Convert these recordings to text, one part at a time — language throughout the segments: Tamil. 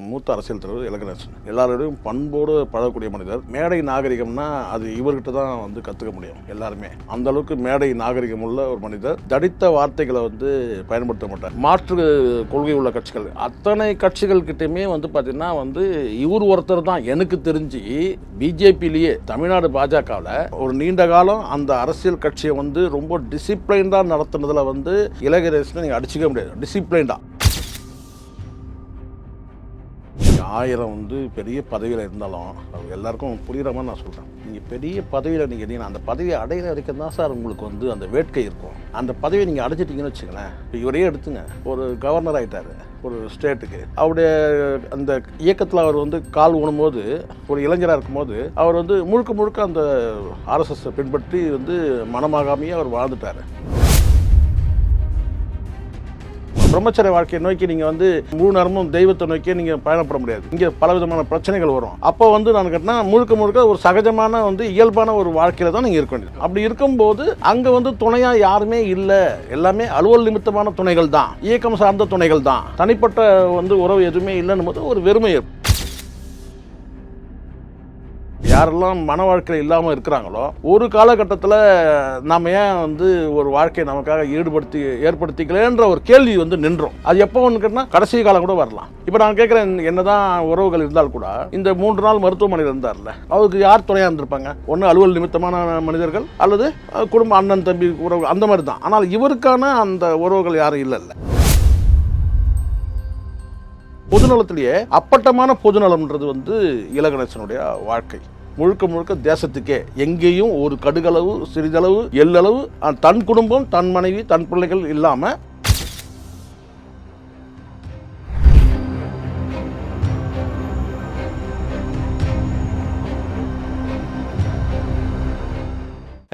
மூத்த அரசியல் தலைவர் இலக்கணேசன் எல்லாரோடையும் பண்போடு பழகக்கூடிய மனிதர். மேடை நாகரிகம்னா அது இவர்கிட்ட தான் வந்து கற்றுக்க முடியும் எல்லாருமே. அந்த அளவுக்கு மேடை நாகரிகம் உள்ள ஒரு மனிதர். தடித்த வார்த்தைகளை வந்து பயன்படுத்த மாட்டார். மாற்று கொள்கை உள்ள கட்சிகள். அத்தனை கட்சிகள் கிட்டயுமே வந்து பார்த்தீங்கன்னா வந்து இவர் ஒருத்தர் தான். எனக்கு தெரிஞ்சு பிஜேபியிலேயே தமிழ்நாடு பாஜகவில் ஒரு நீண்ட காலம் அந்த அரசியல் கட்சியை வந்து ரொம்ப டிசிப்ளைன்டாக நடத்துனதில் வந்து இலகணேசனை நீங்கள் அடிச்சுக்க முடியாது. டிசிப்ளைன்டா ஆயிரம் வந்து பெரிய பதவியில் இருந்தாலும் எல்லாருக்கும் புரிகிற மாதிரி நான் சொல்கிறேன் நீங்கள் பெரிய பதவியில் நீங்கள் இருந்தீங்கன்னா அந்த பதவியை அடையிற வரைக்கும் தான் சார் உங்களுக்கு வந்து அந்த வேட்கை இருக்கும். அந்த பதவியை நீங்கள் அடைச்சிட்டிங்கன்னு வச்சுக்கலேன் இப்போ இவரே எடுத்துங்க. ஒரு கவர்னர் ஆகிட்டாரு ஒரு ஸ்டேட்டுக்கு அவருடைய அந்த இயக்கத்தில் அவர் வந்து கால் ஊனும்போது ஒரு இளைஞராக இருக்கும்போது அவர் வந்து முழுக்க முழுக்க அந்த ஆர்எஸ்எஸ் பின்பற்றி வந்து மனமாகாமையே அவர் வாழ்ந்துட்டார். பிரம்மச்சரிய வாழ்க்கையை நோக்கி நீங்கள் வந்து முழு நேரமும் தெய்வத்தை நோக்கி நீங்கள் பயணப்பட முடியாது. இங்கே பல விதமான பிரச்சனைகள் வரும். அப்போ வந்து நான் கேட்டால் முழுக்க முழுக்க ஒரு சகஜமான வந்து இயல்பான ஒரு வாழ்க்கையில் தான் நீங்கள் இருக்க வேண்டியது. அப்படி இருக்கும்போது அங்கே வந்து துணையாக யாருமே இல்லை. எல்லாமே அலுவல் நிமித்தமான துணைகள் தான். இயக்கம் சார்ந்த துணைகள் தான். தனிப்பட்ட வந்து உறவு எதுவுமே இல்லைன்னு போது ஒரு வெறுமை ஏற்படும். யாரெல்லாம் மன வாழ்க்கையில் இல்லாமல் இருக்கிறாங்களோ ஒரு காலகட்டத்தில் நாம் ஏன் வந்து ஒரு வாழ்க்கையை நமக்காக ஈடுபடுத்தி ஏற்படுத்திக்கலன்ற ஒரு கேள்வி வந்து நின்றோம். அது எப்போ ஒன்று கேட்டால் கடைசி காலம் கூட வரலாம். இப்போ நான் கேட்குறேன் என்னதான் உறவுகள் இருந்தால் கூட இந்த மூன்று நாள் மருத்துவமனையில் இருந்தார்ல அவருக்கு யார் துணையாக இருந்திருப்பாங்க? ஒன்று அலுவல் நிமித்தமான மனிதர்கள் அல்லது குடும்ப அண்ணன் தம்பி உறவு அந்த மாதிரி தான் ஆனால் இவருக்கான அந்த உறவுகள் யாரும் இல்லைல்ல. பொதுநலத்திலேயே அப்பட்டமான பொதுநலம்ன்றது வந்து இலகணேசனுடைய வாழ்க்கை. முழுக்க முழுக்க தேசத்துக்கே எங்கேயும் ஒரு கடுகளவு சிறிதளவு எல்லளவு தன் குடும்பம் தன் மனைவி தன் பிள்ளைகள் இல்லாமல்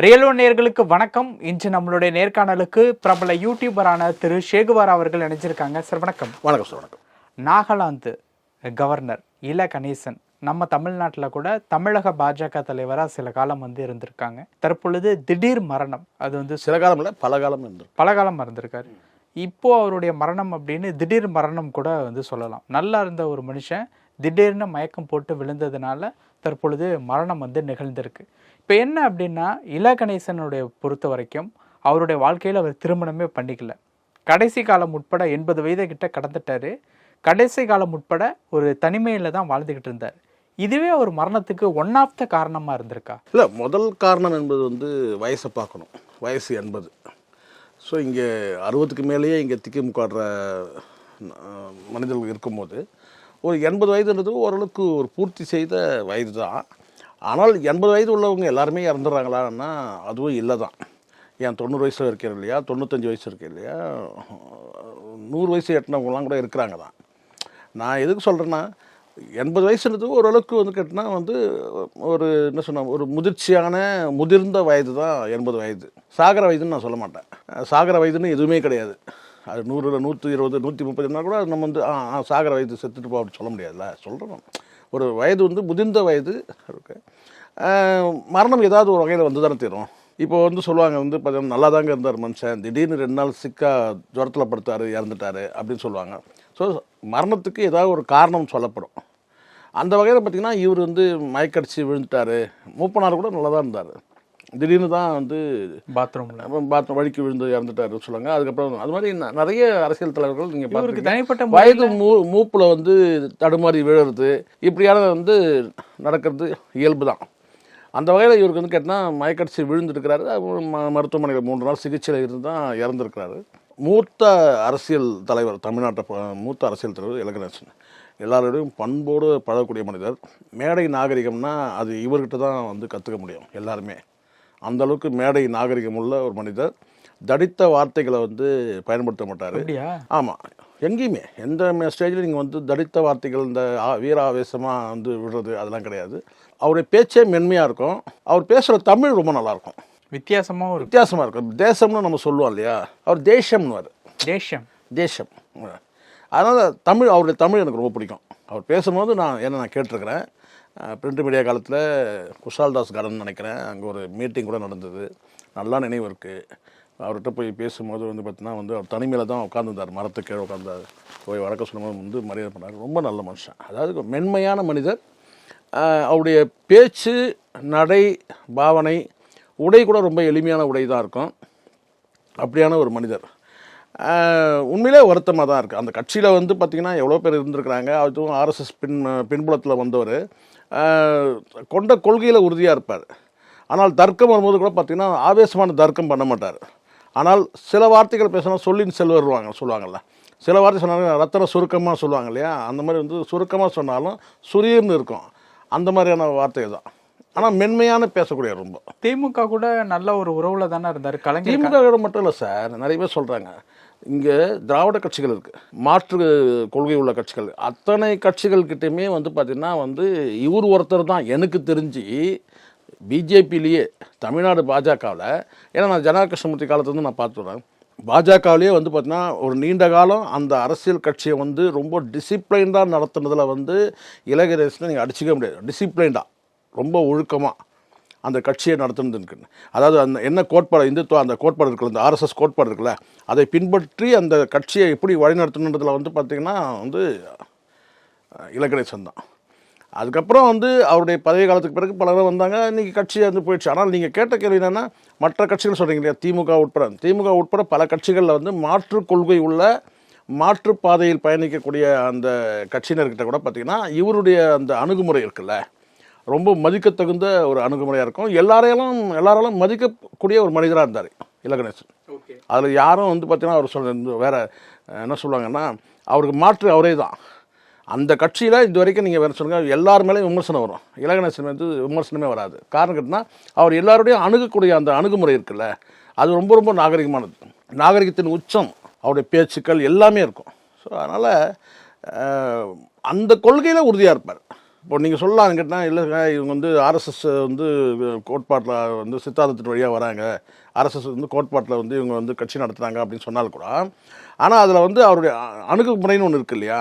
ரியல் ஒன் நேயர்களுக்கு வணக்கம். இன்று நம்மளுடைய நேர்காணலுக்கு பிரபல யூடியூபரான திரு ஷேகுவார் அவர்கள் இணைஞ்சிருக்காங்க. சார் வணக்கம். வணக்கம் சார் வணக்கம். நாகாலாந்து கவர்னர் இல கணேசன். நம்ம தமிழ்நாட்டில் கூட தமிழக பாஜக தலைவராக சில காலம் வந்து இருந்திருக்காங்க. தற்பொழுது திடீர் மரணம். அது வந்து சில காலம் இல்லை பல காலம் இருந்திருக்கு. பல காலம் இருந்திருக்காரு இப்போ அவருடைய மரணம் அப்படின்னு திடீர் மரணம் கூட வந்து சொல்லலாம். நல்லா இருந்த ஒரு மனுஷன் திடீர்னு மயக்கம் போட்டு விழுந்ததுனால தற்பொழுது மரணம் வந்து நிகழ்ந்திருக்கு. இப்போ என்ன அப்படின்னா இலகணேசனுடைய பொறுத்த வரைக்கும் அவருடைய வாழ்க்கையில் அவர் திருமணமே பண்ணிக்கல. கடைசி காலம் உட்பட எண்பது வயதை கிட்ட கடந்துட்டாரு. கடைசி காலம் உட்பட ஒரு தனிமையில் தான் வாழ்ந்துக்கிட்டு இருந்தார். இதுவே அவர் மரணத்துக்கு ஒன் ஆஃப் த காரணமாக இருந்திருக்கா? இல்லை முதல் காரணம் என்பது வந்து வயசை பார்க்கணும். வயசு எண்பது. ஸோ இங்கே அறுபதுக்கு மேலேயே இங்கே திக்கி முக்காடுற மனிதர்கள் இருக்கும்போது ஒரு எண்பது வயதுன்றது ஓரளவுக்கு ஒரு பூர்த்தி செய்த வயது தான். ஆனால் எண்பது வயது உள்ளவங்க எல்லாருமே இறந்துடுறாங்களான்னா அதுவும் இல்லை தான். ஏன் தொண்ணூறு வயசில் இருக்கிற இல்லையா? தொண்ணூத்தஞ்சு வயசு இருக்கு இல்லையா? நூறு வயசு எட்டினவங்களாம் கூட இருக்கிறாங்க தான். நான் எதுக்கு சொல்கிறேன்னா எண்பது வயசுன்றது ஓரளவுக்கு வந்து கேட்டினா வந்து ஒரு என்ன சொன்ன ஒரு முதிர்ச்சியான முதிர்ந்த வயது தான் எண்பது வயது. சாகர வயதுன்னு நான் சொல்ல மாட்டேன். சாகர வயதுன்னு எதுவுமே கிடையாது. அது நூறில் நூற்றி இருபது நூற்றி முப்பதுனா கூட நம்ம வந்து ஆ ஆ, சாகர வயது செத்துட்டு போ அப்படின்னு சொல்ல முடியாதுல்ல. சொல்கிறோம் ஒரு வயது வந்து முதிர்ந்த வயது இருக்கு மரணம் ஏதாவது ஒரு வகையில் வந்து தானே தீரும். இப்போ வந்து சொல்லுவாங்க வந்து பார்த்தீங்கன்னா நல்லா தாங்க இருந்தார் மனுஷன். திடீர்னு ரெண்டு நாள் சிக்கா ஜுரத்தில் படுத்தார் இறந்துட்டாரு அப்படின்னு சொல்லுவாங்க. ஸோ மரணத்துக்கு ஏதாவது ஒரு காரணம் சொல்லப்படும். அந்த வகையில் பார்த்தீங்கன்னா இவர் வந்து மயக்கடிச்சு விழுந்துட்டாரு. மூப்பனார் கூட நல்லா தான் இருந்தார். திடீர்னு தான் வந்து பாத்ரூமில். பாத்ரூம் வழிக்கு விழுந்து இறந்துட்டாருன்னு சொல்லுவாங்க. அதுக்கப்புறம் அது மாதிரி நிறைய அரசியல் தலைவர்கள் நீங்கள் பார்த்துருக்கீங்க தனிப்பட்ட வயது மூ மூப்பில் வந்து தடுமாறி விழுறது இப்படியான வந்து நடக்கிறது இயல்பு தான். அந்த வகையில் இவருக்கு வந்து கேட்டால் மயக்கடிச்சு விழுந்துருக்கிறாரு. மருத்துவமனையில் மூன்று நாள் சிகிச்சையில் இருந்து தான் இறந்துருக்கிறாரு. மூத்த அரசியல் தலைவர் தமிழ்நாட்டை ப- மூத்த அரசியல் தலைவர் இலகணேசன் எல்லாரோடையும் பண்போடு பழகக்கூடிய மனிதர். மேடை நாகரிகம்னா அது இவர்கிட்ட தான் வந்து கற்றுக்க முடியும் எல்லாருமே. அந்த அளவுக்கு மேடை நாகரிகம் உள்ள ஒரு மனிதர். தடித்த வார்த்தைகளை வந்து பயன்படுத்த மாட்டார். ஆமாம் எங்கேயுமே எந்த ஸ்டேஜில் நீங்கள் வந்து தடித்த வார்த்தைகள் இந்த ஆ- வீர ஆவேசமாக வந்து விடுறது அதெல்லாம் கிடையாது. அவருடைய பேச்சே மென்மையாக இருக்கும். அவர் பேசுகிற தமிழ் ரொம்ப நல்லாயிருக்கும் வித்தியாசமாகவும் இருக்கு. வித்தியாசமாக இருக்கும் தேசம்னு நம்ம சொல்லுவோம் இல்லையா? அவர் தேசம்னுவார் தேசம் தேசம் அதனால் தமிழ் அவருடைய தமிழ் எனக்கு ரொம்ப பிடிக்கும். அவர் பேசும்போது நான் என்ன நான் கேட்டிருக்கிறேன் பிரிண்ட் மீடியா காலத்தில் குஷால்தாஸ் கார்டன் நினைக்கிறேன். அங்கே ஒரு மீட்டிங் கூட நடந்தது. நல்லா நினைவு இருக்குது அவர்கிட்ட போய் பேசும்போது வந்து பார்த்தீங்கன்னா வந்து அவர் தனிமையில் தான் உட்காந்துருந்தார் மரத்துக்கு கீழே உட்காந்தார் போய் வடக்க சொல்லும்போது வந்து மரியாதை பண்ணார். ரொம்ப நல்ல மனுஷன். அதாவது மென்மையான மனிதர். அவருடைய பேச்சு நடை பாவனை உடை கூட ரொம்ப எளிமையான உடை தான் இருக்கும். அப்படியான ஒரு மனிதர். உண்மையிலே வருத்தமாக தான் இருக்குது அந்த கட்சியில் வந்து பார்த்திங்கன்னா எவ்வளோ பேர் இருந்திருக்கிறாங்க. அதுவும் ஆர்எஸ்எஸ் பின் பின்புலத்தில் வந்தவர். கொண்ட கொள்கையில் உறுதியாக இருப்பார். ஆனால் தர்க்கம் வரும்போது கூட பார்த்திங்கன்னா ஆவேசமான தர்க்கம் பண்ண மாட்டார். ஆனால் சில வார்த்தைகள் பேசினா சொல்லின் செல்வருவாங்க சொல்லுவாங்கள்ல சில வார்த்தை சொன்னாங்க ரத்தன சுருக்கமாக சொல்லுவாங்க இல்லையா? அந்த மாதிரி வந்து சுருக்கமாக சொன்னாலும் சுரியர்னு இருக்கும். அந்த மாதிரியான வார்த்தை தான். ஆனால் மென்மையான பேசக்கூடிய ரொம்ப. திமுக கூட நல்ல ஒரு உறவுல தானே இருந்தாரு கலைஞர் திமுக மட்டும் இல்லை சார். நிறைய பேர் சொல்கிறாங்க இங்கே திராவிட கட்சிகள் இருக்குது மாற்று கொள்கை உள்ள கட்சிகள். அத்தனை கட்சிகள்கிட்டயுமே வந்து பார்த்திங்கன்னா வந்து இவர் ஒருத்தர் தான். எனக்கு தெரிஞ்சு பிஜேபியிலேயே தமிழ்நாடு பாஜகவில் ஏன்னா நான் ஜனகா கிருஷ்ணமூர்த்தி காலத்துலேருந்து நான் பார்த்துறேன் பாஜகவிலேயே வந்து பார்த்தீங்கன்னா ஒரு நீண்ட காலம் அந்த அரசியல் கட்சியை வந்து ரொம்ப டிசிப்ளைன்டாக நடத்துனதுல வந்து இலகரேசனை நீங்கள் அடிச்சிக்க முடியாது. டிசிப்ளைன்டாக ரொம்ப ஒழுக்கமாக அந்த கட்சியை நடத்துனதுக்கு அதாவது அந்த என்ன கோட்பாடு இந்துத்துவம் அந்த கோட்பாடு இருக்குல்ல இந்த ஆர்எஸ்எஸ் கோட்பாடு இருக்குல்ல அதை பின்பற்றி அந்த கட்சியை எப்படி வழிநடத்தணுன்றதுல வந்து பார்த்திங்கன்னா வந்து இலக்கணேசன் தான் அதுக்கப்புறம் வந்து அவருடைய பதவி காலத்துக்கு பிறகு பலரும் வந்தாங்க இன்றைக்கி கட்சி வந்து போயிடுச்சு. ஆனால் நீங்கள் கேட்ட கேள்வி என்னென்னா மற்ற கட்சிகள் சொல்கிறீங்க இல்லையா திமுக உட்பட. திமுக உட்பட பல கட்சிகளில் வந்து மாற்று கொள்கை உள்ள மாற்று பாதையில் பயணிக்கக்கூடிய அந்த கட்சியினர்கிட்ட கூட பார்த்திங்கன்னா இவருடைய அந்த அணுகுமுறை இருக்குல்ல ரொம்ப மதிக்கத்தகுந்த ஒரு அணுகுமுறையாக இருக்கும். எல்லாரையும் எல்லாராலும் மதிக்கக்கூடிய ஒரு மனிதராக இருந்தார் இலகணேசன். ஓகே. அதில் யாரும் வந்து பார்த்தீங்கன்னா அவர் சொல்ல வேற என்ன சொல்லுவாங்கன்னா அவருக்கு மாற்று அவரே தான். அந்த கட்சியில் இது வரைக்கும் நீங்கள் வேறு சொல்லுங்கள் எல்லார் மேலேயும் விமர்சனம் வரும். இலகணேசன் வந்து விமர்சனமே வராது. காரணம் கேட்டினா அவர் எல்லாரோடையும் அணுகக்கூடிய அந்த அணுகுமுறை இருக்குல்ல அது ரொம்ப ரொம்ப நாகரிகமானது. நாகரிகத்தின் உச்சம் அவருடைய பேச்சுக்கள் எல்லாமே இருக்கும். ஸோ அதனால் அந்த கொள்கையில் உறுதியாக இருப்பார். இப்போ நீங்கள் சொல்லலாம் கேட்டால் இல்லைங்க இவங்க வந்து ஆர்எஸ்எஸ் வந்து கோட்பாட்டில் வந்து சித்தாந்தத்தின் வழியாக வராங்க. ஆர்எஸ்எஸ் வந்து கோட்பாட்டில் வந்து இவங்க வந்து கட்சி நடத்துகிறாங்க அப்படின்னு சொன்னால் கூட ஆனால் அதில் வந்து அவருடைய அணுகுமுறைன்னு ஒன்று இருக்கு இல்லையா?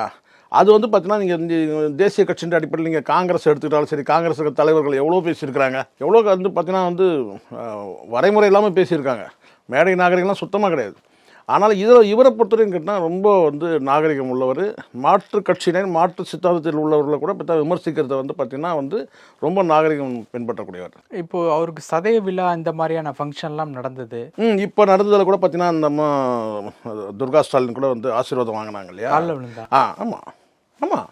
அது வந்து பார்த்தீங்கன்னா நீங்கள் இந்த தேசிய கட்சின்ற அடிப்படையில் நீங்கள் காங்கிரஸ் எடுத்துக்கிட்டாலும் சரி காங்கிரஸ் தலைவர்கள் எவ்வளோ பேசியிருக்கிறாங்க. எவ்வளோ வந்து பார்த்தீங்கன்னா வந்து வரைமுறை இல்லாமல் பேசியிருக்காங்க. மேடை நாகரிகம்லாம் சுத்தமாக கிடையாது. ஆனால் இதில் இவரை பொறுத்தவரைக்கும் கேட்டால் ரொம்ப வந்து நாகரிகம் உள்ளவர் மாற்று கட்சியினர் மாற்று சித்தாந்தத்தில் உள்ளவர்களை கூட பார்த்தா விமர்சிக்கிறத வந்து பார்த்திங்கன்னா வந்து ரொம்ப நாகரிகம் பின்பற்றக்கூடியவர். இப்போ அவருக்கு சதய விழா இந்த மாதிரியான ஃபங்க்ஷன்லாம் நடந்தது. ம் இப்போ நடந்ததில் கூட பார்த்தீங்கன்னா நம்ம துர்கா ஸ்டாலின் கூட வந்து ஆசீர்வாதம் வாங்கினாங்க இல்லையா? ஆ ஆமாம் ஆமாம்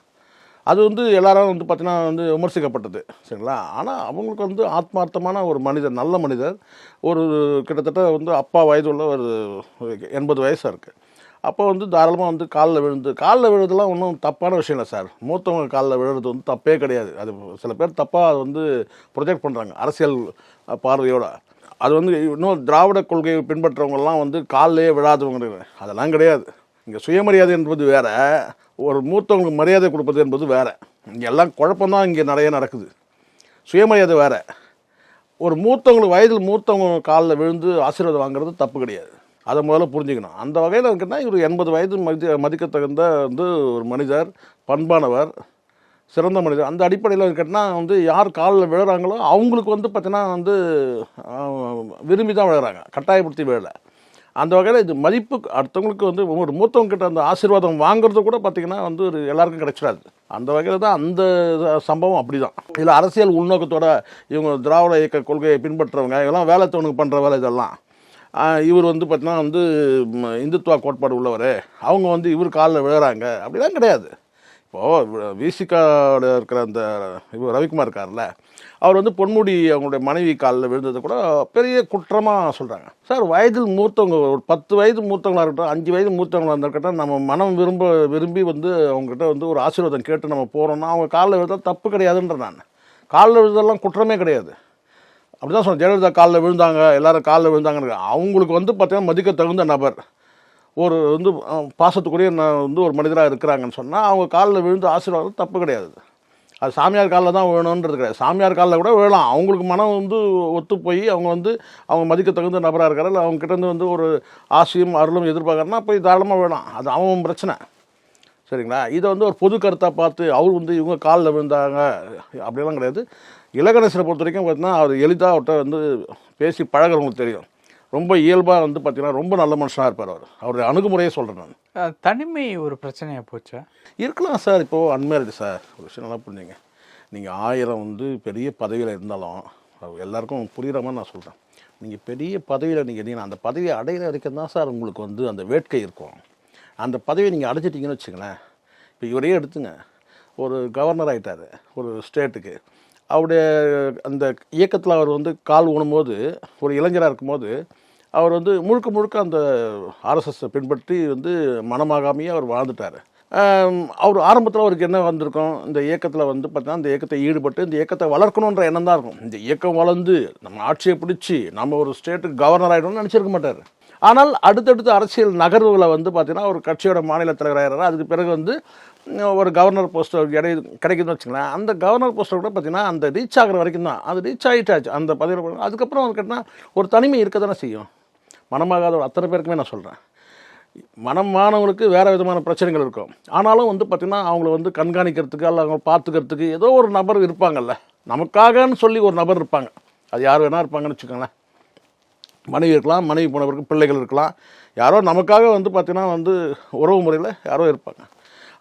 அது வந்து எல்லாரும் வந்து பார்த்தீங்கன்னா வந்து விமர்சிக்கப்பட்டது சரிங்களா? ஆனால் அவங்களுக்கு வந்து ஆத்மார்த்தமான ஒரு மனிதர் நல்ல மனிதர் ஒரு கிட்டத்தட்ட வந்து அப்பா வயது உள்ள ஒரு எண்பது வயசாக இருக்குது அப்போ வந்து தாராளமாக வந்து காலில் விழுந்து காலில் விழுறதுலாம் ஒன்றும் தப்பான விஷயம் இல்லை சார். மூத்தவங்க காலில் விழுறது வந்து தப்பே கிடையாது. அது சில பேர் தப்பாக அது வந்து ப்ரொஜெக்ட் பண்ணுறாங்க அரசியல் பார்வையோட. அது வந்து இன்னும் திராவிட கொள்கையை பின்பற்றவங்கலாம் வந்து காலிலேயே விழாதவங்க அதெல்லாம் கிடையாது. இங்கே சுயமரியாதை என்பது வேறு ஒரு மூத்தவங்களுக்கு மரியாதை கொடுப்பது என்பது வேறு. இங்கே எல்லாம் குழப்பம்தான் இங்கே நிறைய நடக்குது. சுயமரியாதை வேறு. ஒரு மூத்தவங்களுக்கு வயதில் மூத்தவங்க காலில் விழுந்து ஆசீர்வாதம் வாங்குறது தப்பு கிடையாது. அதை முதல்ல புரிஞ்சுக்கணும். அந்த வகையில் இருக்குன்னா இவர் எண்பது வயது மதி மதிக்கத்தகுந்த வந்து ஒரு மனிதர் பண்பானவர் சிறந்த மனிதர். அந்த அடிப்படையில் இருக்கட்டினா வந்து யார் காலில் விழுறாங்களோ அவங்களுக்கு வந்து பார்த்தீங்கன்னா வந்து விரும்பி தான் விழுறாங்க. கட்டாயப்படுத்தி விழலை. அந்த வகையில் இது மதிப்பு அடுத்தவங்களுக்கு வந்து ஒரு மூத்தவங்க கிட்ட அந்த ஆசீர்வாதம் வாங்குறது கூட பார்த்தீங்கன்னா வந்து ஒரு எல்லாருக்கும் கிடைச்சிடாது. அந்த வகையில் தான் அந்த சம்பவம் அப்படி தான் இதில் அரசியல் உள்நோக்கத்தோட இவங்க திராவிட இயக்க கொள்கையை பின்பற்றுறவங்க இதெல்லாம் வேலை தோணுக்கு பண்ணுற வேலை இதெல்லாம். இவர் வந்து பார்த்தீங்கன்னா வந்து இந்துத்துவ கோட்பாடு உள்ளவர். அவங்க வந்து இவர் காலில் விழுறாங்க. அப்படிலாம் கிடையாது. இப்போது விசிகாவில் இருக்கிற அந்த இவர் ரவிக்குமார் இருக்கார்ல அவர் வந்து பொன்முடி அவங்களுடைய மனைவி காலில் விழுந்தது கூட பெரிய குற்றமாக சொல்கிறாங்க சார் வயதில் மூத்தவங்க ஒரு பத்து வயது மூத்தவங்களாக இருக்கட்டும் அஞ்சு வயது மூத்தவங்களாக இருக்கட்டும் நம்ம மனம் விரும்ப விரும்பி வந்து அவங்ககிட்ட வந்து ஒரு ஆசீர்வாதம் கேட்டு நம்ம போகிறோம்னா அவங்க காலில் விழுந்தால் தப்பு கிடையாதுன்ற நான். காலில் விழுந்தெல்லாம் குற்றமே கிடையாது. அப்படி தான் சொன்னேன் ஜெயலலிதா காலில் விழுந்தாங்க எல்லோரும் காலில் விழுந்தாங்கன்னு அவங்களுக்கு வந்து பார்த்திங்கன்னா மதிக்க தகுந்த நபர். ஒரு வந்து பாசத்துக்குரிய வந்து ஒரு மனிதராக இருக்கிறாங்கன்னு சொன்னால் அவங்க காலில் விழுந்து ஆசீர்வாதம் தப்பு கிடையாது. அது சாமியார் காலில் தான் வேணுன்றது கிடையாது. சாமியார் காலில் கூட விழலாம் அவங்களுக்கு மனம் வந்து ஒத்து போய் அவங்க வந்து அவங்க மதிக்க தகுந்த நபராக இருக்காரு இல்லை அவங்க கிட்டேருந்து வந்து ஒரு ஆசையும் அருளும் எதிர்பார்க்கறனா போய் தாராளமாக வேணாம். அது அவன் பிரச்சனை. சரிங்களா? இதை வந்து ஒரு பொது கருத்தாக பார்த்து அவர் வந்து இவங்க காலில் விழுந்தாங்க அப்படிலாம் கிடையாது. இலகணேசனை பொறுத்த வரைக்கும் பார்த்தீங்கன்னா அவர் எளிதாக அவர்கிட்ட வந்து பேசி பழகுறவங்களுக்கு தெரியும். ரொம்ப இயல்பாக வந்து பார்த்தீங்கன்னா ரொம்ப நல்ல மனுஷனாக இருப்பார் அவர். அவருடைய அணுகுமுறையே சொல்கிறேன் நான். தனிமை ஒரு பிரச்சனையா போச்சா? இருக்கலாம் சார். இப்போது அன்மேரிடு சார். ஒரு விஷயம் நல்லா புரிஞ்சுங்க. நீங்கள் ஆயிரம் வந்து பெரிய பதவியில் இருந்தாலும் எல்லாருக்கும் புரிகிற மாதிரி நான் சொல்கிறேன் நீங்கள் பெரிய பதவியில் நீங்கள் இருந்தீங்கன்னா அந்த பதவியை அடையிற வரைக்கும் தான் சார் உங்களுக்கு வந்து அந்த வேட்கை இருக்கும். அந்த பதவியை நீங்கள் அடைச்சிட்டிங்கன்னு வச்சுங்களேன் இப்போ இவரையே எடுத்துங்க. ஒரு கவர்னர் ஆகிட்டார் ஒரு ஸ்டேட்டுக்கு அவருடைய அந்த இயக்கத்தில் அவர் வந்து கால் ஊனும்போது ஒரு இளைஞராக இருக்கும்போது அவர் வந்து முழுக்க முழுக்க அந்த ஆர்எஸ்எஸ்ஸை பின்பற்றி வந்து மனமாகாமையே அவர் வாழ்ந்துட்டார். அவர் ஆரம்பத்தில் அவருக்கு என்ன வந்திருக்கும்? இந்த இயக்கத்தில் வந்து பார்த்தீங்கன்னா இந்த இயக்கத்தை ஈடுபட்டு இந்த இயக்கத்தை வளர்க்கணுன்ற எண்ணம் தான் இருக்கும். இந்த இயக்கம் வளர்ந்து நம்ம ஆட்சியை பிடிச்சி நம்ம ஒரு ஸ்டேட்டுக்கு கவர்னர் ஆகிடணும்னு நினச்சிருக்க மாட்டார். ஆனால் அடுத்தடுத்த அரசியல் நகர்வுகளை வந்து பார்த்திங்கன்னா ஒரு கட்சியோட மாநில தலைவர் அதுக்கு பிறகு வந்து ஒரு கவர்னர் போஸ்ட் இடை கிடைக்குதுன்னு வச்சுக்கலாம் அந்த கவர்னர் போஸ்ட்டை கூட பார்த்தீங்கன்னா அந்த ரீச் ஆகிற வரைக்கும் தான். அது ரீச் ஆகிட்டாச்சு அந்த பதவியில் அதுக்கப்புறம் வந்து கேட்டால் ஒரு தனிமை இருக்க தானே செய்யும். மனமாகாத ஒரு அத்தனை பேருக்குமே நான் சொல்கிறேன் மனமானவங்களுக்கு வேறு விதமான பிரச்சனைகள் இருக்கும். ஆனாலும் வந்து பார்த்திங்கன்னா அவங்கள வந்து கண்காணிக்கிறதுக்கு அல்ல அவங்க பார்த்துக்கிறதுக்கு ஏதோ ஒரு நபர் இருப்பாங்கல்ல. நமக்காகன்னு சொல்லி ஒரு நபர் இருப்பாங்க. அது யார் வேணால் இருப்பாங்கன்னு வச்சுக்கோங்களேன். மனைவி இருக்கலாம் மனைவி போனவருக்கு பிள்ளைகள் இருக்கலாம். யாரோ நமக்காக வந்து பார்த்திங்கன்னா வந்து உறவு முறையில் யாரோ இருப்பாங்க.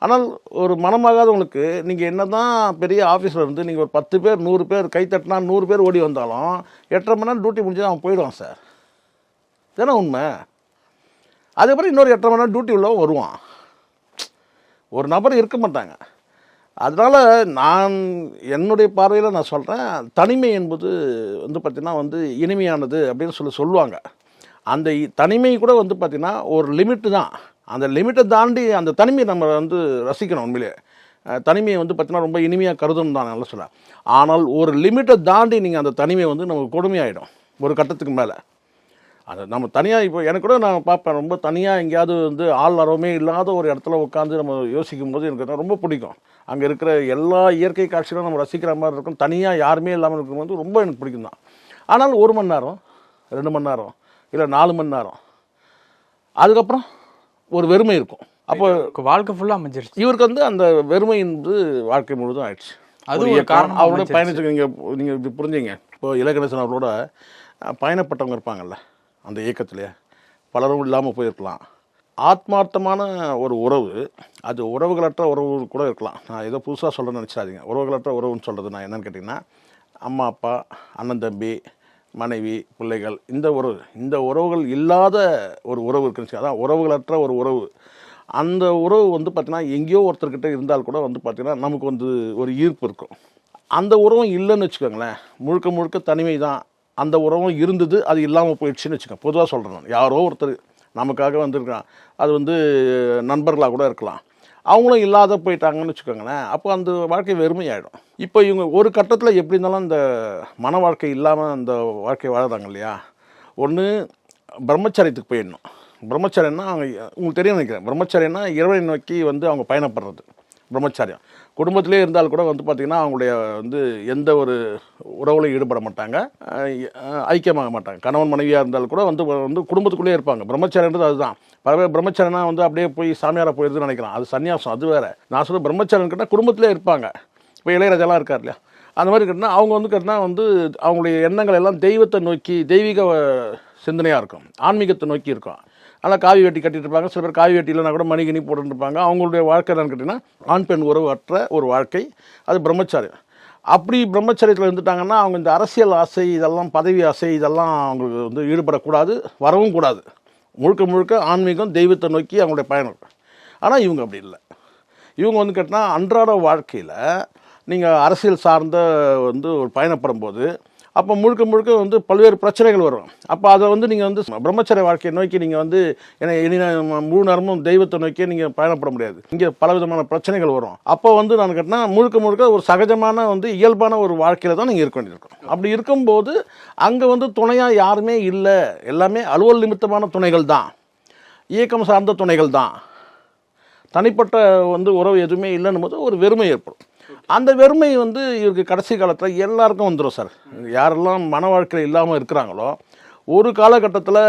ஆனால் ஒரு மனமாகாதவங்களுக்கு நீங்கள் என்ன தான் பெரிய ஆஃபீஸில் இருந்து நீங்கள் ஒரு பத்து பேர் நூறு பேர் கை தட்டினா நூறு பேர் ஓடி வந்தாலும் எட்டரை மணி நேரம் டியூட்டி முடிஞ்சு அவன் போயிடுவான் சார். தானே உண்மை? அதுக்கப்புறம் இன்னொரு எட்டரை மணி நேரம் டியூட்டி உள்ளவன் வருவான். ஒரு நபர் இருக்க மாட்டாங்க. அதனால் நான் என்னுடைய பார்வையில் நான் சொல்கிறேன் தனிமை என்பது வந்து பார்த்திங்கன்னா வந்து இனிமையானது அப்படின்னு சொல்லி சொல்லுவாங்க. அந்த தனிமை கூட வந்து பார்த்திங்கன்னா ஒரு லிமிட்டு தான். அந்த லிமிட்டை தாண்டி அந்த தனிமையை நம்ம வந்து ரசிக்கணும் உண்மையிலே. தனிமையை வந்து பார்த்திங்கன்னா ரொம்ப இனிமையாக கருதணும் தான் நல்லா சொல்ல ஆனால் ஒரு லிமிட்டை தாண்டி நீங்கள் அந்த தனிமை வந்து நமக்கு கொடுமையாயிடும் ஒரு கட்டத்துக்கு மேலே. அது நம்ம தனியாக இப்போ எனக்கு கூட நான் பார்ப்பேன். ரொம்ப தனியாக எங்கேயாவது வந்து ஆள் அறவுமே இல்லாத ஒரு இடத்துல உட்காந்து நம்ம யோசிக்கும் போது எனக்கு ரொம்ப பிடிக்கும். அங்கே இருக்கிற எல்லா இயற்கை காட்சிகளும் நம்ம ரசிக்கிற மாதிரி இருக்கும். தனியாக யாருமே இல்லாமல் இருக்கும்போது ரொம்ப எனக்கு பிடிக்கும் தான். ஆனால் ஒரு மணி நேரம் ரெண்டு மணி நேரம் இல்லை நாலு மணி நேரம் அதுக்கப்புறம் ஒரு வெறுமை இருக்கும். அப்போ வாழ்க்கை ஃபுல்லா அமைஞ்சிருச்சு. இவருக்கு வந்து அந்த வெறுமை என்பது வாழ்க்கை முழுதும் ஆயிடுச்சு. அது ஒரு காரணமா அவரோட. பயணிச்சு நீங்கள் நீங்கள் இது புரிஞ்சுங்க. இப்போ இலகணேசன் அவரோட பயணப்பட்டவங்க இருப்பாங்கல்ல. அந்த இயக்கத்தில் பலரும் இல்லாமல் போயிருக்கலாம். ஆத்மார்த்தமான ஒரு உறவு அது உறவுகளற்ற உறவு கூட இருக்கலாம். நான் ஏதோ புதுசாக சொல்கிறேன்னு நினச்சாதீங்க உறவுகளற்ற உறவுன்னு சொல்கிறது நான் என்னென்னு கேட்டிங்கன்னா அம்மா அப்பா அண்ணன் தம்பி மனைவி பிள்ளைகள் இந்த உறவு இந்த உறவுகள் இல்லாத ஒரு உறவு இருக்குன்னு அதான் உறவுகளற்ற ஒரு உறவு. அந்த உறவு வந்து பார்த்திங்கன்னா எங்கேயோ ஒருத்தர்கிட்ட இருந்தால் கூட வந்து பார்த்திங்கன்னா நமக்கு வந்து ஒரு ஈர்ப்பு இருக்கும். அந்த உறவும் இல்லைன்னு வச்சுக்கோங்களேன். முழுக்க முழுக்க தனிமை தான் அந்த உறவும் இருந்தது அது இல்லாமல் போயிடுச்சுன்னு வச்சுக்கோங்க. பொதுவாக சொல்கிறேன் நான். யாரோ ஒருத்தர் நமக்காக வந்திருக்கான் அது வந்து நண்பர்களாக கூட இருக்கலாம். அவங்களும் இல்லாத போயிட்டாங்கன்னு வச்சுக்கோங்களேன். அப்போ அந்த வாழ்க்கை வெறுமையாயிடும். இப்போ இவங்க ஒரு கட்டத்தில் எப்படி இருந்தாலும் அந்த மன வாழ்க்கை இல்லாமல் அந்த வாழ்க்கை வாழறாங்க இல்லையா? ஒன்று பிரம்மச்சரியத்துக்கு போயிடணும். பிரம்மச்சரியம்னா அவங்க உங்களுக்கு தெரியும் நினைக்கிறேன். பிரம்மச்சரியம்னா இறைவனை நோக்கி வந்து அவங்க பயணப்படுறது. பிரம்மச்சாரியம். குடும்பத்திலே இருந்தால் கூட வந்து பார்த்திங்கன்னா அவங்களுடைய வந்து எந்த ஒரு உறவுலையும் ஈடுபட மாட்டாங்க. ஐக்கியமாக மாட்டாங்க. கணவன் மனைவியாக இருந்தால் கூட வந்து வந்து குடும்பத்துக்குள்ளேயே இருப்பாங்க. பிரம்மச்சாரியன்றது அதுதான். பல பேர் பிரம்மச்சாரனா வந்து அப்படியே போய் சாமியாராக போயிடுதுன்னு நினைக்கிறான் அது சன்னியாசம் அது வேறு. நான் சொல்ல பிரம்மச்சாரன் கேட்டால் குடும்பத்திலே இருப்பாங்க. இப்போ இளையராஜாலாம் இருக்கார் இல்லையா? அந்த மாதிரி கேட்டால் அவங்க வந்து கேட்டால் வந்து அவங்களுடைய எண்ணங்கள் எல்லாம் தெய்வத்தை நோக்கி தெய்வீக சிந்தனையாக இருக்கும். ஆன்மீகத்தை நோக்கி இருக்கும். ஆனால் காவி வெட்டி கட்டிட்டு இருப்பாங்க சில பேர் காவி வெட்டி இல்லைனா கூட மணிகிணி போட்டுருப்பாங்க அவங்களுடைய வாழ்க்கை என்னன்னு கேட்டிங்கன்னா ஆண் பெண் உறவு அற்ற ஒரு வாழ்க்கை. அது பிரம்மச்சாரியம். அப்படி பிரம்மச்சரியத்தில் இருந்துட்டாங்கன்னா அவங்க இந்த அரசியல் ஆசை இதெல்லாம் பதவி ஆசை இதெல்லாம் அவங்களுக்கு வந்து ஈடுபடக்கூடாது வரவும் கூடாது. முழுக்க முழுக்க ஆன்மீகம் தெய்வத்தை நோக்கி அவங்களுடைய பயணம். ஆனால் இவங்க அப்படி இல்லை. இவங்க வந்து கேட்டால் அன்றாட வாழ்க்கையில் நீங்கள் அரசியல் சார்ந்த வந்து ஒரு பயணப்படும் போது அப்போ முழுக்க முழுக்க வந்து பல்வேறு பிரச்சனைகள் வரும். அப்போ அதை வந்து நீங்கள் வந்து பிரம்மச்சரிய வாழ்க்கையை நோக்கி நீங்கள் வந்து ஏன்னா இனி முழு நேரமும் தெய்வத்தை நோக்கி நீங்கள் பயணப்பட முடியாது. இங்கே பலவிதமான பிரச்சனைகள் வரும். அப்போ வந்து நான் கேட்டினா முழுக்க முழுக்க ஒரு சகஜமான வந்து இயல்பான ஒரு வாழ்க்கையில் தான் நீங்கள் இருக்க வேண்டியிருக்கும் அப்படி இருக்கும்போது அங்கே வந்து துணையாக யாருமே இல்லை. எல்லாமே அலுவல் நிமித்தமான துணைகள் தான். இயக்கம் சார்ந்த துணைகள் தான். தனிப்பட்ட வந்து உறவு எதுவுமே இல்லைன்னும் போது ஒரு வெறுமை ஏற்படும். அந்த வெறுமை வந்து இவருக்கு கடைசி காலத்தில் எல்லாருக்கும் வந்துடும் சார். யாரெல்லாம் மன வாழ்க்கையில் இல்லாமல் இருக்கிறாங்களோ ஒரு காலகட்டத்தில்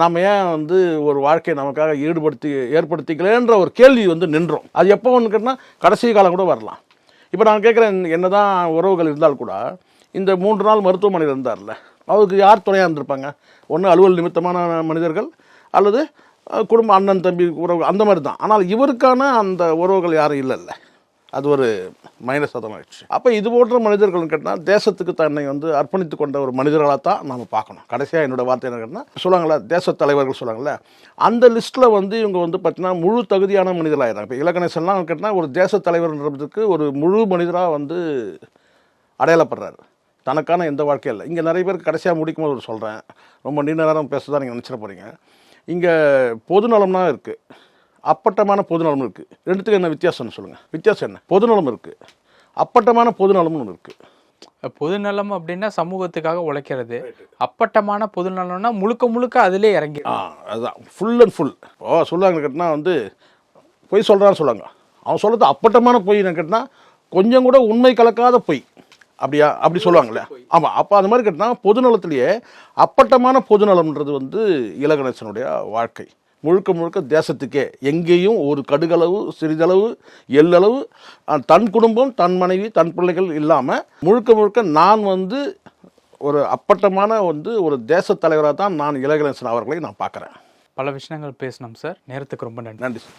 நாம் ஏன் வந்து ஒரு வாழ்க்கையை நமக்காக ஈடுபடுத்தி ஏற்படுத்திக்கலன்ற ஒரு கேள்வி வந்து நின்றோம். அது எப்போ ஒன்று கேட்டால் கடைசி காலம் கூட வரலாம். இப்போ நான் கேட்குறேன் என்னதான் உறவுகள் இருந்தால் கூட இந்த மூன்று நாள் மருத்துவமனையில் இருந்தார்ல அவருக்கு யார் துணையாக இருந்திருப்பாங்க? ஒன்று அலுவல் நிமித்தமான மனிதர்கள் அல்லது குடும்ப அண்ணன் தம்பி உறவு அந்த மாதிரி தான் ஆனால் இவருக்கான அந்த உறவுகள் யாரும் இல்லைல்ல. அது ஒரு மைனஸ் ஆயிடுச்சு. அப்போ இது போன்ற மனிதர்கள் கேட்டால் தேசத்துக்கு தன்னை வந்து அர்ப்பணித்து கொண்ட ஒரு மனிதர்களாக தான் நாம் பார்க்கணும். கடைசியாக என்னோட வார்த்தை என்ன கேட்டால் சொல்லுவாங்களா தேச தலைவர்கள் சொல்லுவாங்கள்ல அந்த லிஸ்ட்டில் வந்து இவங்க வந்து பார்த்தீங்கன்னா முழு தகுதியான மனிதர்களாகிறாங்க இப்போ இலக்கணேசன்லாம் கேட்டால் ஒரு தேச தலைவர்ன்றதுக்கு ஒரு முழு மனிதராக வந்து அடையாளப்படுறாரு. தனக்கான எந்த வாழ்க்கையும் இல்லை. இங்கே நிறைய பேருக்கு கடைசியாக முடிக்கும் போது ஒரு சொல்கிறேன் ரொம்ப நீண்ட நேரம் பேசுறதா நீங்கள் நினச்சிட போகிறீங்க இங்கே பொதுநலம்னா இருக்குது அப்பட்டமான பொதுநலம் இருக்குது ரெண்டுத்துக்கு என்ன வித்தியாசம்னு சொல்லுங்கள் வித்தியாசம் என்ன? பொதுநலம் இருக்குது அப்பட்டமான பொதுநலம்னு ஒன்று இருக்குது பொதுநலம் அப்படின்னா சமூகத்துக்காக உழைக்கிறது. அப்பட்டமான பொதுநலம்னா முழுக்க முழுக்க அதிலே இறங்கி ஆ அதுதான். ஃபுல் அண்ட் ஃபுல் ஓ சொல்லுவாங்க கேட்டால் வந்து பொய் சொல்கிறான்னு சொல்லுவாங்க. அவன் சொல்கிறது அப்பட்டமான பொய் கேட்டால் கொஞ்சம் கூட உண்மை கலக்காத பொய். அப்படியா? அப்படி சொல்லுவாங்களே ஆமாம் அப்போ அந்த மாதிரி கேட்டால் பொதுநலத்திலேயே அப்பட்டமான பொதுநலம்ன்றது வந்து இலகணேசனுடைய வாழ்க்கை. முழுக்க முழுக்க தேசத்துக்கே. எங்கேயும் ஒரு கடுகளவு சிறிதளவு எல்லளவு அஹ், தன் குடும்பம் தன் மனைவி தன் பிள்ளைகள் இல்லாமல் முழுக்க முழுக்க நான் வந்து ஒரு அப்பட்டமான வந்து ஒரு தேச தலைவராக தான் நான் இலகணேசன் அவர்களை நான் பார்க்குறேன். பல விஷயங்கள் பேசணும் சார். நேரத்துக்கு ரொம்ப நன்றி. நன்றி சார்.